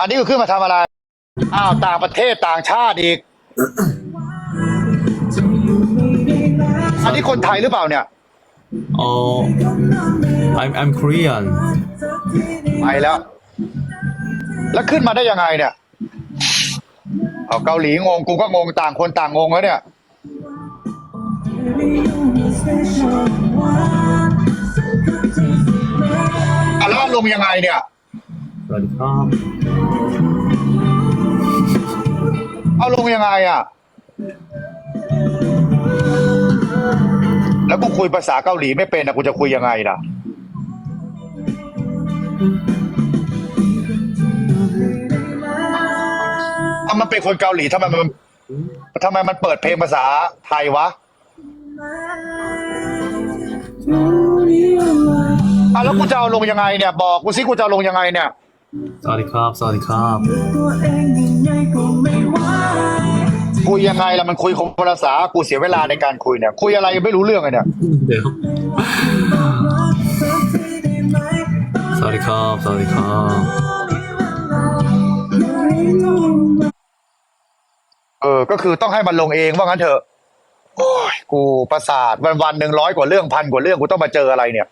อันนี้ก็ขึ้นมาทำอะไร อ้าวต่างประเทศต่างชาติอีก อันนี้คนไทยหรือเปล่าเนี่ย Oh, I'm I'm Korean. ไปแล้ว แล้วขึ้นมาได้ยังไงเนี่ยเอาเกาหลีงงกูก็งงต่างคนต่างงงแล้วเนี่ย อะแล้วลงยังไงเนี่ย สวัสดีครับเอาลงยังไงอะ แล้วกูคุยภาษาเกาหลีไม่เป็นนะกูจะคุยยังไงล่ะ ถ้ามันเป็นคนเกาหลีทำไมมันทำไมมันเปิดเพลงภาษาไทยวะอะแล้วกูจะเอาลงยังไงเนี่ย บอกกูสิกูจะเอาลงยังไงเนี่ย สวัสดีครับ สวัสดีครับคุยยังไงล่ะมันคุยคนภาษากูเสียเวลาในการคุยเนี่ย คุยอะไรยังไม่รู้เรื่องเลยเนี่ยเดี๋ยวสวัสดีครับ สวัสดีครับเออ ก็คือต้องให้มันลงเองว่างั้นเถอะโอ้ยกูประสาทวันวันๆหนึ่งร้อยกว่าเรื่องพันกว่าเรื่องกูต้องมาเจออะไรเนี่ย